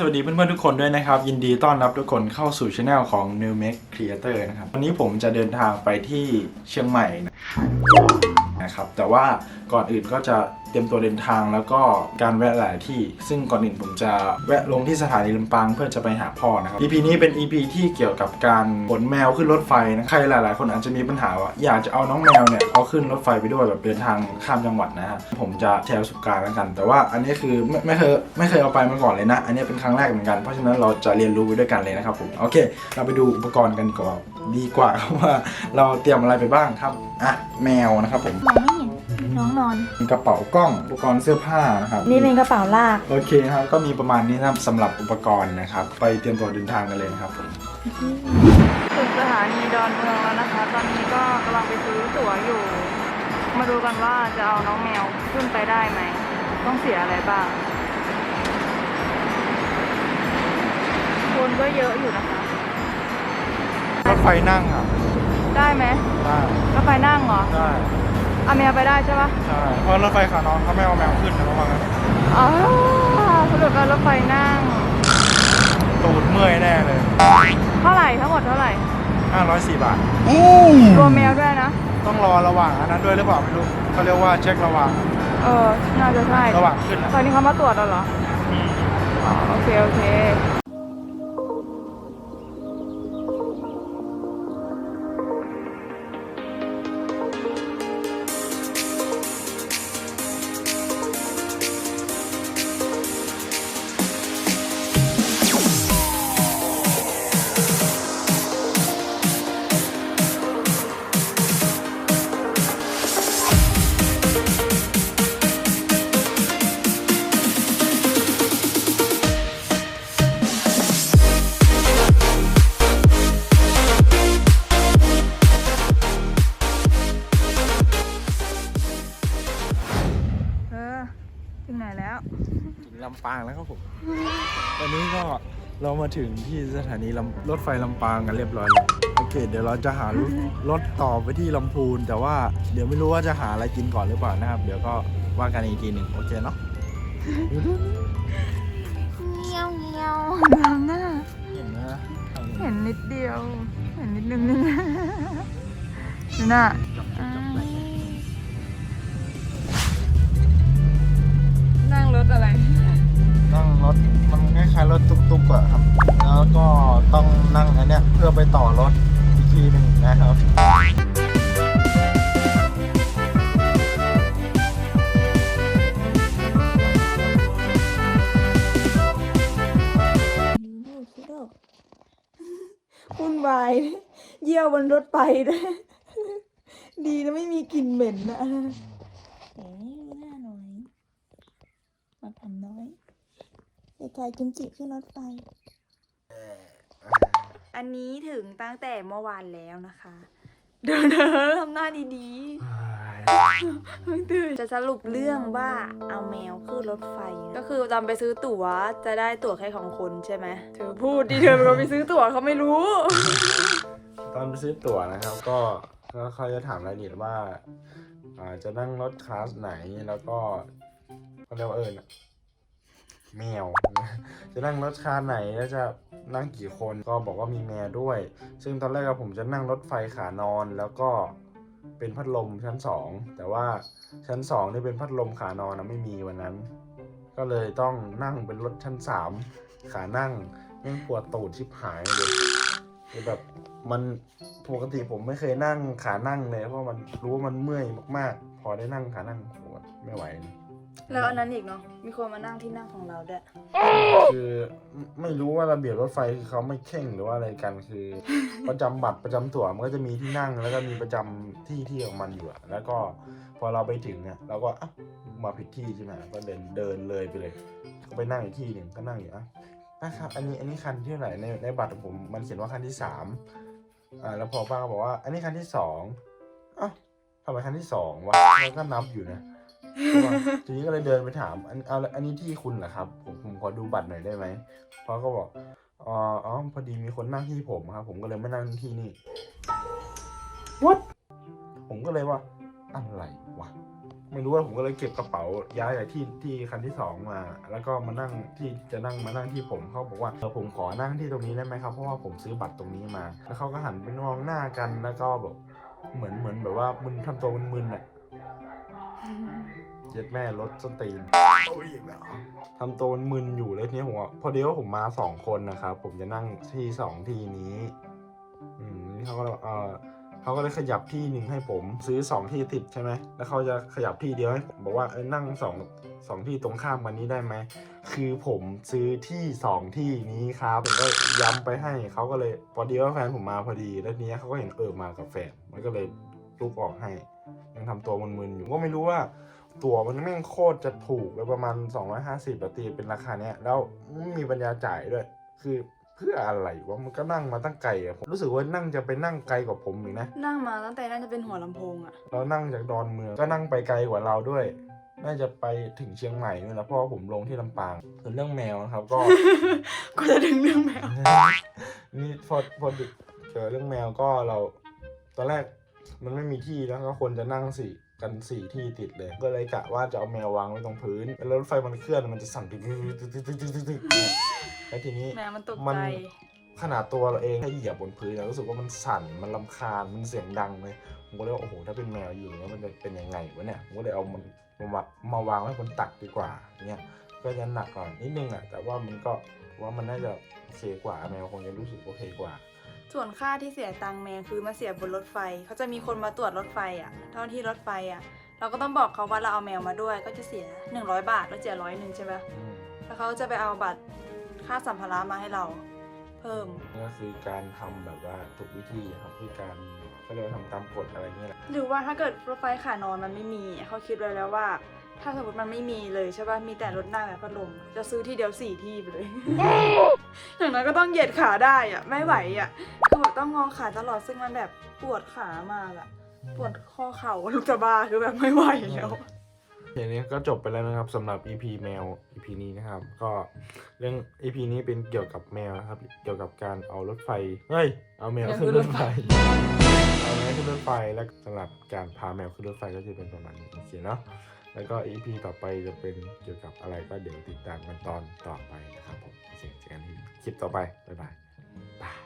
สวัสดีเพื่อนๆทุกคนด้วยนะครับ ยินดีต้อนรับทุกคนเข้าสู่ช anel ของ New Make Creator นะครับวันนี้ผมจะเดินทางไปที่เชียงใหม่นะครับ แต่ว่าก่อนอื่นก็จะ รียมตัวเดินทางแล้วก็การแวะหลายที่ ซึ่งก่อนอื่นผมจะแวะลงที่สถานีลำปางเพื่อจะไปหาพ่อนะครับ EP นี้เป็น EP ที่เกี่ยวกับการขนแมวขึ้นรถไฟนะใครหลาย ๆ คนอาจจะมีปัญหาว่าอยากจะเอาน้องแมวเนี่ยเอาขึ้นรถไฟไปด้วยแบบเดินทางข้ามจังหวัดนะฮะผมจะแชร์ประสบการณ์แล้วกัน แต่ว่าอันนี้คือไม่ไม่เคยไม่เคยเอาไปมาก่อนเลยนะ อันนี้เป็นครั้งแรกเหมือนกันเพราะฉะนั้นเราจะเรียนรู้ไปด้วยกันเลยนะครับผมโอเค เราไปดูอุปกรณ์กันก่อนดีกว่าครับว่าเราเตรียมอะไรไปบ้างครับอะแมวนะครับผม มองไม่เห็นน้องนอนมีกระเป๋ากล้องอุปกรณ์เสื้อผ้านะครับนี่เป็นกระเป๋าลาก โอเคนะครับก็มีประมาณนี้นะครับสำหรับอุปกรณ์นะครับ ไปเตรียมตัวเดินทางกันเลยนะครับผมถึงสถานีดอนเมืองแล้วนะคะ ตอนนี้ก็กำลังไปซื้อตั๋วอยู่ มาดูกันว่าจะเอาน้องแมวขึ้นไปได้ไหม ต้องเสียอะไรบ้าง คนก็เยอะอยู่นะคะรถไฟนั่งอะได้ไหมได้รถไฟนั่งเหรอ ได้ เอาแมวไปได้ใช่ปะใช่เพราะรถไฟขานอนเขาไม่เอาแมวขึ้นนะประมาณนั้นอ๋อสรุปแล้วรถไฟนั่ง ตูดเมื่อยแน่เลยเท่าไหร่ทั้งหมดเท่าไหร่504 บาท รวมแมวด้วยนะ ต้องรอระหว่างอันนั้นด้วยหรือเปล่าไม่รู้เขาเรียกว่าเช็คระหว่าง เออ น่าจะใช่ระหว่างขึ้นอะตอนนี้เขามาตรวจแล้วเหรออืมอ๋อ โอเค โอเค ถึงไหนแล้ว ถึงลำปางแล้วครับผม ตอนนี้ก็เรามาถึงที่สถานีลำรถไฟลำปางกันเรียบร้อยแล้วโอเค เดี๋ยวเราจะหารถรถต่อไปที่ลำพูน แต่ว่าเดี๋ยวไม่รู้ว่าจะหาอะไรกินก่อนหรือเปล่านะครับ เดี๋ยวก็ว่ากันอีกทีหนึ่งโอเคเนาะเงี้ยวเงี้ยวทำหน้า เห็นนะเห็นนิดเดียว เห็นนิดนึงนึงดูหน้า วุ่นวาย เยี่ยวบนรถไฟด้วยดีนะไม่มีกลิ่นเหม็นนะเอ๋หน้าหน่อย มาทำน้อยเด็กชายกิมจิขึ้นรถไฟ อันนี้ถึงตั้งแต่เมื่อวานแล้วนะคะ เดินเดินทำหน้าดี ๆไม่ตื่นจะสรุปเรื่องว่าเอาแมวขึ้นรถไฟ ก็คือตอนไปซื้อตั๋วจะได้ตั๋วแค่ของคนใช่ไหมเธอพูดดิเธอเป็นคนไปซื้อตั๋วเขาไม่รู้ ตอนไปซื้อตั๋วนะครับ ก็ก็เขาจะถามรายละเอียดว่าอ่าจะนั่งรถคลาสไหนแล้วก็เขาเรียกว่าเอิญอะแมว จะนั่งรถคลาสไหนแล้วจะนั่งกี่คนก็บอกว่ามีแมวด้วย ซึ่งตอนแรกอะผมจะนั่งรถไฟขานอนแล้วก็ เป็นพัดลมชั้นสองแต่ว่าชั้นสองนี่เป็นพัดลมขานอนนะไม่มีวันนั้น ก็เลยต้องนั่งเป็นรถชั้นสามขานั่งนั่งปวดตูดชิบหายเลยแบบมันปกติผมไม่เคยนั่งขานั่งเลยเพราะมันรู้ว่ามันเมื่อยมากๆ พอได้นั่งขานั่งปวดไม่ไหวเลย แล้วอันนั้นอีกเนาะ มีคนมานั่งที่นั่งของเราด้วย คือไม่รู้ว่าระเบียบรถไฟคือเขาไม่เข่งหรือว่าอะไรกันคือ ประจำบัตรประจำตั๋วมันก็จะมีที่นั่งแล้วก็มีประจำที่ที่ของมันอยู่อะแล้วก็พอเราไปถึงเนี่ยเราก็อะมาผิดที่ใช่ไหมก็เดินเดินเลยไปเลย ก็ไปนั่งอีกที่หนึ่งก็นั่งอยู่อะนะครับอันนี้อันนี้คันที่เท่าไหร่ในในบัตรของผมมันเขียนว่าคันที่สามอ่าแล้วพอป้าก็บอกว่า อันนี้คันที่สองอะทำไมคันที่สองวะเราก็นับอยู่นะ ทีนี้ก็เลยเดินไปถามอันเอาอันนี้ที่คุณเหรอครับ ผมผมขอดูบัตรหน่อยได้ไหมเพราะก็บอกอ๋ออ๋อพอดีมีคนนั่งที่ผมครับ ผมก็เลยไม่นั่งที่นี่ what ผมก็เลยว่าอะไรวะไม่รู้ว่าผมก็เลยเก็บกระเป๋าย้ายจากที่ที่คันที่สองมา แล้วก็มานั่งที่จะนั่งมานั่งที่ผมเขาบอกว่าเออผมขอนั่งที่ตรงนี้ได้ไหมครับเพราะว่าผมซื้อบัตรตรงนี้มา แล้วเขาก็หันไปมองหน้ากันแล้วก็แบบเหมือนเหมือนแบบว่ามึนทำตัวมึนๆอะ ย็ดแม่รถส้นตีนทำตัวมึนๆอยู่แล้วทีนี้ผมว่าพอดีว่าผมมาสองคนนะครับ ผมจะนั่งที่สองที่นี้ อืมนี่เขาก็เลยเออเขาก็เลยขยับที่หนึ่งให้ผมซื้อสองที่ติดใช่ไหมแล้วเขาจะขยับที่เดียวให้ผมบอกว่าเออนั่งสองสองที่ตรงข้ามกันนี้ได้ไหมคือผมซื้อที่สองที่นี้ครับผมก็ย้ำไปให้เขาก็เลยพอดีว่าแฟนผมมาพอดีแล้วทีนี้เขาก็เห็นเออมากับแฟนมันก็เลยลุกออกให้ ยังทำตัวมึนๆอยู่ก็ไม่รู้ว่า ตั๋วมันแม่งโคตรจะถูกเลยประมาณ 250บาทตีเป็นราคาเนี้ยแล้วไม่มีปัญญาจ่ายด้วย คือเพื่ออะไรวะมันก็นั่งมาตั้งไกลอะผมรู้สึกว่านั่งจะไปนั่งไกลกว่าผมอีกนะ นั่งมาตั้งแต่น่าจะเป็นหัวลำโพงอะเรานั่งจากดอนเมืองก็นั่งไปไกลกว่าเราด้วย น่าจะไปถึงเชียงใหม่นู่นนะเพราะว่าผมลงที่ลำปางส่วนเรื่องแมวนะครับก็ก็จะดึงเรื่องแมว นี่พอพอดึกเจอเรื่องแมวก็เรา ตอนแรกมันไม่มีที่แล้วก็คนจะนั่งสี่ กันสี่ที่ติดเลย ก็เลยกะว่าจะเอาแมววางไว้ตรงพื้น แล้วรถไฟมันเคลื่อนมันจะสั่นตึกตึกตึกตึกตึกตึกตึกแล้วทีนี้แมวมันตกใจขนาดตัวเราเองถ้าเหยียบบนพื้นเรารู้สึกว่ามันสั่น มันลำคาญ มันเสียงดังเลย ผมก็เลยว่าโอ้โห ถ้าเป็นแมวอยู่แล้วมันจะเป็นยังไงวะเนี่ย ผมก็เลยเอามันมามาวางให้บนตักดีกว่า เนี่ย ก็จะหนักก่อนนิดนึงอะ แต่ว่ามันก็ว่ามันน่าจะโอเคกว่า แมวคงจะรู้สึกโอเคกว่า ส่วนค่าที่เสียตังค์แมวคือมาเสียบนรถไฟ เขาจะมีคนมาตรวจรถไฟอะเท่าที่รถไฟอะเราก็ต้องบอกเขาว่าเราเอาแมวมาด้วย ก็จะเสีย 100 บาทแล้วเสียร้อยหนึ่งใช่ไหมอืมแล้วเขาจะไปเอาบัตรค่าสัมภาระมาให้เรา เพิ่มนี่ก็คือการทำแบบว่าถูกวิธีครับคือการเขาเรียกว่าทำตามกฎอะไรเงี้ยแหละหรือว่าถ้าเกิดรถไฟขานอนมันไม่มี เขาคิดไว้แล้วว่า ถ้าสมมติมันไม่มีเลยใช่ป่ะ มีแต่รถนั่งแบบพัดลม จะซื้อที่เดียวสี่ที่ไปเลย อย่างน้อยก็ต้องเหยียดขาได้อะไม่ไหวอะคือแบบต้องงอขาตลอดซึ่งมันแบบปวดขามากอะปวดข้อเข่าลูกจะบ้าคือแบบไม่ไหวแล้วทีนี้ก็จบไปแล้วนะครับสำหรับ EP แมว EP นี้นะครับ ก็เรื่อง EP นี้เป็นเกี่ยวกับแมวนะครับ เกี่ยวกับการเอารถไฟเฮ้ยเอาแมวขึ้นรถไฟเอาแมวขึ้นรถไฟแล้วสำหรับการพาแมวขึ้นรถไฟก็จะเป็นประมาณนี้โอเคเนาะ แล้วก็ EP ต่อไปจะเป็นเกี่ยวกับอะไรก็เดี๋ยวติดตามกันตอนต่อไปนะครับผมโอเคเจอกันที่คลิปต่อไป บ๊ายบายบาย